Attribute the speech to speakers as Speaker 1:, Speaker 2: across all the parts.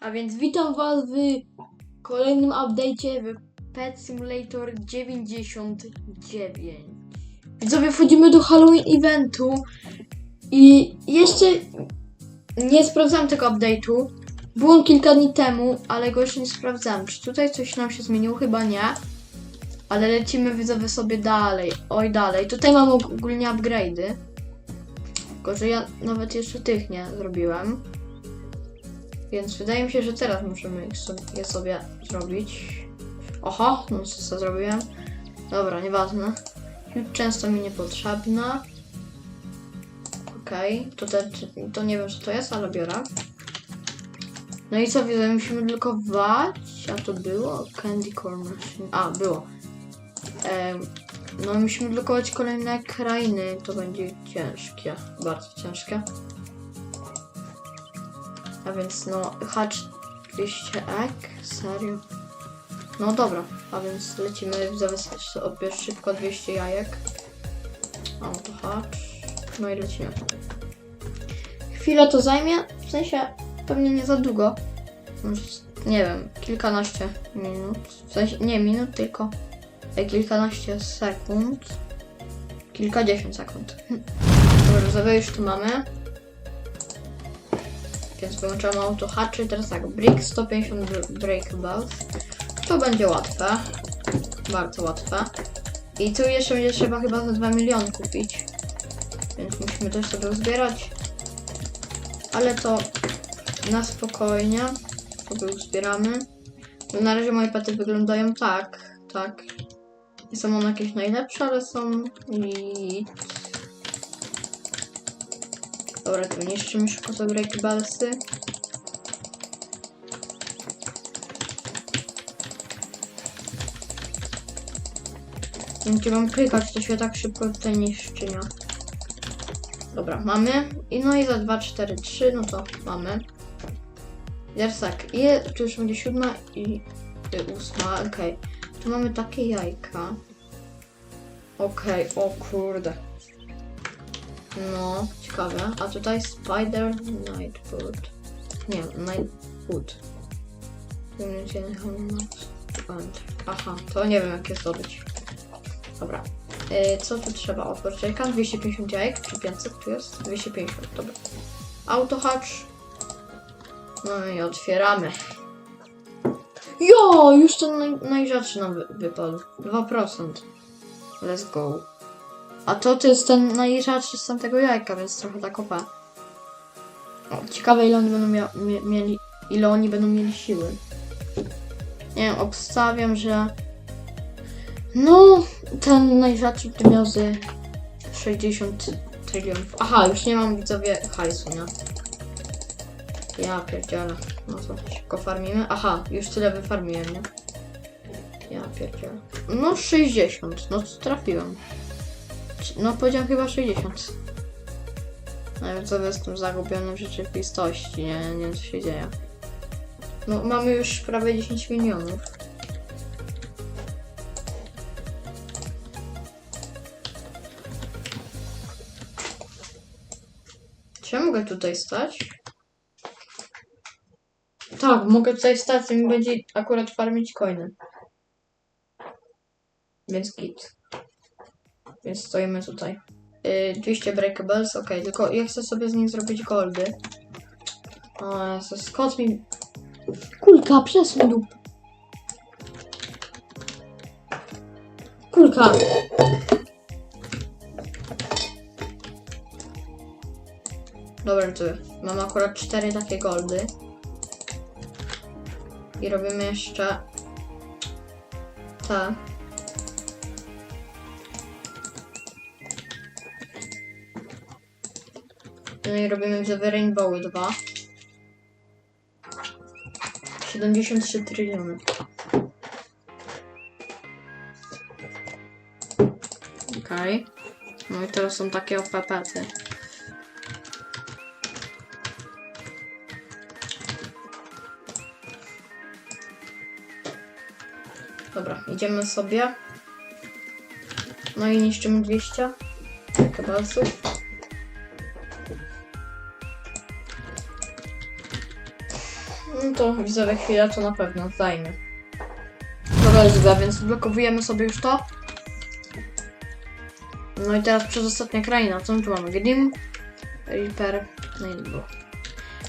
Speaker 1: A więc witam Was w kolejnym update'cie w Pet Simulator 99. Widzowie, wchodzimy do Halloween eventu i jeszcze nie sprawdzałem tego update'u. Był on kilka dni temu, ale go jeszcze nie sprawdzałem. Czy tutaj coś nam się zmieniło? Chyba nie. Ale lecimy widzowie sobie dalej. Oj, dalej. Tutaj mam ogólnie upgrade'y. Tylko, że ja nawet jeszcze tych nie zrobiłem. Więc wydaje mi się, że teraz możemy je sobie zrobić. Oho, no co, co zrobiłem? Dobra, nieważne. Często mi niepotrzebna. Okej, to, te, to nie wiem co to jest, ale biorę. No i co, widzę, musimy drukować, a to było? Candy Corn Machine. A, było. Em, no musimy drukować kolejne krainy, to będzie ciężkie, bardzo ciężkie. A więc no, hacz 200 ek, serio? No dobra, a więc lecimy, zaraz odbierz szybko 200 jajek. O, to hacz. No i lecimy. Chwilę to zajmie, w sensie pewnie nie za długo. Nie wiem, kilkanaście minut. W sensie, nie minut, tylko kilkanaście sekund. Kilkadziesiąt sekund. Dobra, sobie już tu mamy. Więc wyłączamy auto hatchy. Teraz tak, brick 150 br- breakables. To będzie łatwe. Bardzo łatwe. I tu jeszcze będzie trzeba chyba za 2 miliony kupić. Więc musimy też sobie uzbierać. Ale to na spokojnie sobie uzbieramy. No na razie moje pety wyglądają tak. Tak. Nie są one jakieś najlepsze, ale są i Dobra, to niszczymy szybko te breakballsy. Nie gdzie mam klikać, to się tak szybko tutaj niszczynia. Dobra, mamy. I no i za 2, 4, 3, no to mamy. Teraz tak, i tu już będzie siódma i y, ósma, okej. Tu mamy takie jajka. Okej, o kurde. No, ciekawe. A tutaj Spider Nightfoot. Nie, Nightfoot. Aha, to nie wiem jak je zdobyć. Dobra. Yy, co tu trzeba? Otworzyć jajka? 250 jajek, czy 500 tu jest? 250, dobra. Auto hatch. No i otwieramy. Jo, już ten naj, najrzadszy nam wy, wypadł. 2%. Let's go. A to, to jest ten najrzadszy z tamtego jajka, więc trochę tak opa. O, ciekawe ile oni będą mia mie mieli, ile oni będą mieli siły. Nie wiem, obstawiam, że no, ten najrzadszy by miał z 60 trylionów. Aha, już nie mam widzowie hajsu, nie? Ja pierdzielę. No to szybko farmimy. Aha, już tyle wyfarmiłem, nie? Ja pierdzielę. No 60, no to trafiłem. No powiedziałem chyba 60. Nawet co jestem zagubiony w rzeczywistości, nie, nie wiem co się dzieje. No mamy już prawie 10 milionów. Czy ja mogę tutaj stać? Tak, mogę tutaj stać i mi będzie akurat farmić coiny. Więc git. Więc stoimy tutaj. Yy, 200 breakables, ok, tylko ja chcę sobie z nim zrobić goldy. O Jezus, kot mi... Kulka, przesuń dup. Kulka. Dobra, tu mam akurat 4 takie goldy. I robimy jeszcze te. No i robimy widzowie Rainbowy 2. 73 tryliony. Okej. No i teraz są takie OPP-ty. Dobra, idziemy sobie. No i niszczymy 200 kabalsów. to widzowie chwilę to na pewno zajmie. Dobra, widzowie, więc odblokowujemy sobie już to. No i teraz przez ostatnia kraina. Co my tu mamy? Grim, Reaper, Nightball.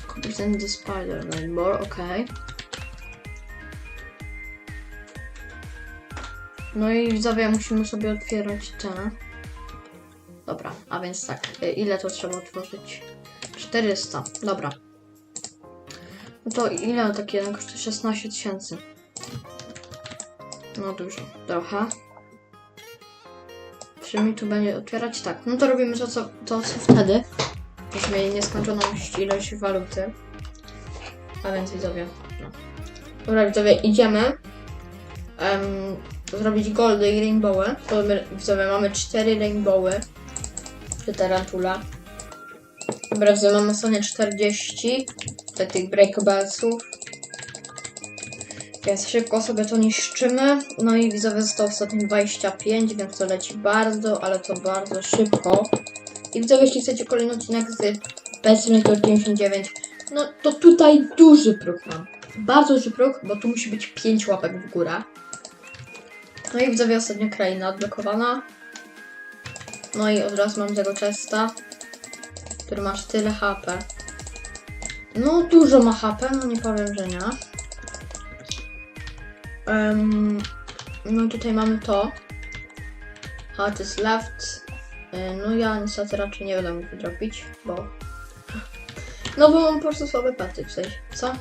Speaker 1: Complete the Spider, Nightball, okej. No i widzowie, musimy sobie otwierać te. Dobra, a więc tak, y, ile to trzeba otworzyć? 400, dobra. No to ile taki jeden kosztuje? 16 tysięcy. No dużo, trochę. Czy mi tu będzie otwierać? Tak, no to robimy to co, to, co wtedy. Musimy mieli nieskończoną ilość waluty. A więc widzowie, no. Dobra widzowie, idziemy. em, zrobić goldy i rainbowy. To my, widzowie, mamy 4 rainbowy. Czy tarantula. Dobra, widzowie, mamy sobie 40 te tych breakablesów. Więc szybko sobie to niszczymy. No i widzowie zostało ostatnio 25, więc to leci bardzo, ale to bardzo szybko. I widzowie, jeśli chcecie kolejny odcinek z Simulator 99, no to tutaj duży próg mam. Bardzo duży próg, bo tu musi być 5 łapek w górę. No i widzowie, ostatnia kraina odblokowana. No i od razu mam tego chesta, który masz tyle HP. No, dużo ma HP, no nie powiem, że nie. Em, no tutaj mamy to. Heart is left. E, No ja niestety raczej nie będę mógł wydropić, bo... No bo mam po prostu słabe pety w sensie, co?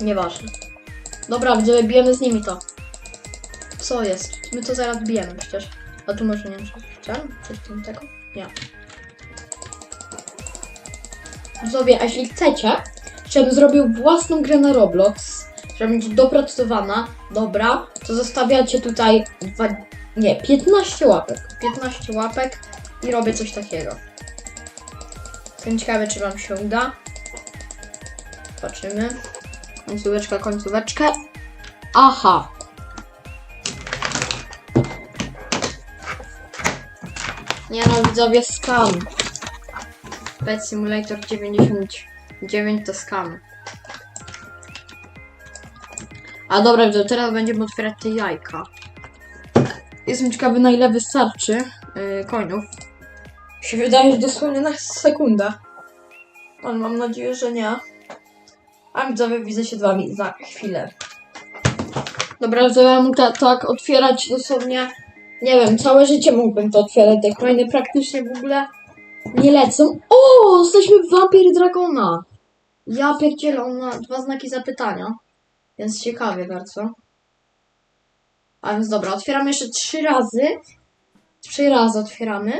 Speaker 1: Nieważne. Dobra, widzowie, bijemy z nimi to. Co jest? My to zaraz bijemy przecież. A tu może nie wiem, czy chciałem? Coś tam tego? Nie. Widzowie, a jeśli chcecie, żebym zrobił własną grę na Roblox, żeby być dopracowana, dobra, to zostawiacie tutaj dwa, nie, 15 łapek. 15 łapek i robię coś takiego. Jestem ciekawy, czy wam się uda. Zobaczymy. Końcóweczka, końcóweczkę. Aha. Nie no, widzowie, skam. Pet Simulator 99 to skam. A dobra, to teraz będziemy otwierać te jajka. Jestem ciekawy na ile wystarczy yy, coinów. Się wydaje, że dosłownie na sekundę. Ale mam nadzieję, że nie. A widzowie, widzę się z wami za chwilę. Dobra, to ja mógł ta, tak otwierać dosłownie, nie wiem, całe życie mógłbym to otwierać. Te coiny praktycznie w ogóle nie lecą. O, jesteśmy w Vampir Dragona. Ja pierdzielę, on ma dwa znaki zapytania. Więc ciekawie bardzo. A więc dobra, otwieramy jeszcze trzy razy. Trzy razy otwieramy.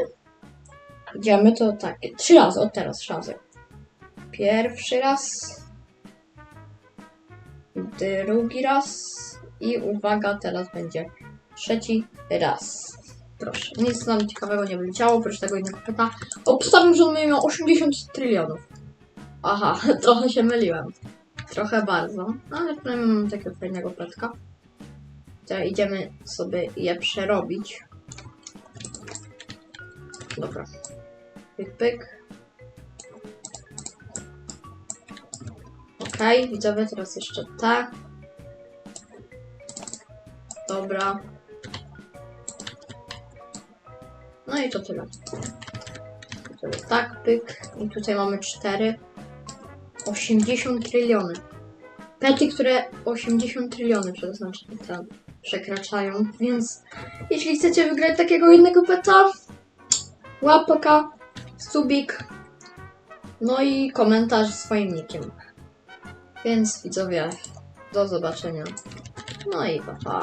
Speaker 1: Idziemy to tak. Trzy razy, od teraz trzy razy. Pierwszy raz. Drugi raz. I uwaga, teraz będzie trzeci raz. Proszę. Nic nam ciekawego nie wyleciało, oprócz tego jednego pyta. Obstawiam, że on miał 80 trylionów. Aha, trochę się myliłem. Trochę bardzo. No, ale przynajmniej mam takiego fajnego pletka. Teraz idziemy sobie je przerobić. Dobra. Pyk, pyk. Okej, okay, widzowie, teraz jeszcze tak. Dobra. No i to tyle. Tak, pyk. I tutaj mamy cztery. 80 tryliony. Pety, które 80 tryliony przeznaczone tam przekraczają, więc jeśli chcecie wygrać takiego jednego peta, łapka, subik, no i komentarz swoim nickiem. Więc widzowie, do zobaczenia. No i pa pa.